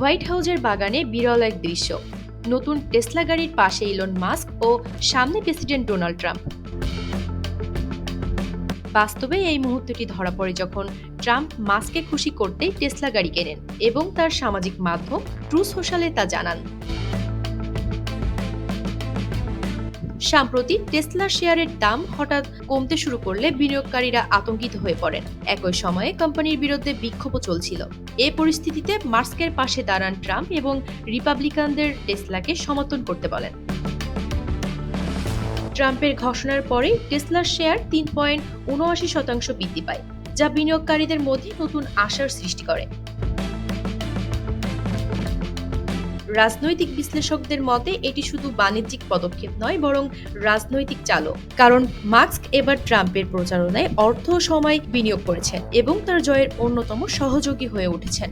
White হাউজের বাগানে বিরল এক দৃশ্য। নতুন টেসলা গাড়ির পাশে ইলন মাস্ক ও সামনে প্রেসিডেন্ট ডোনাল্ড ট্রাম্প। বাস্তবে এই মুহূর্তটি ধরা পড়ে যখন ট্রাম্প মাস্ককে খুশি করতেই টেসলা গাড়ি কেনেন এবং তার সামাজিক মাধ্যম ট্রু সোশ্যালে তা জানান। সাম্প্রতি টেসলার শেয়ারের দাম হঠাৎ কমতে শুরু করলে বিনিয়োগকারীরা আতঙ্কিত হয়ে পড়েন। একই সময়ে কোম্পানির বিরুদ্ধে বিক্ষোভও চলছিল। এ পরিস্থিতিতে মাস্কের পাশে দাঁড়ান ট্রাম্প এবং রিপাবলিকানদের টেসলাকে সমর্থন করতে বলেন। ট্রাম্পের ঘোষণার পরেই টেসলার শেয়ার তিন পয়েন্ট উনআশি শতাংশ বৃদ্ধি পায়, যা বিনিয়োগকারীদের মধ্যে নতুন আশার সৃষ্টি করে। রাজনৈতিক বিশ্লেষকদের মতে, এটি শুধু বাণিজ্যিক পদক্ষেপ নয়, বরং রাজনৈতিক চালক। কারণ মাস্ক এবার ট্রাম্পের প্রচারণায় অর্থ সময় বিনিয়োগ করেছেন এবং তার জয়ের অন্যতম সহযোগী হয়ে উঠেছেন।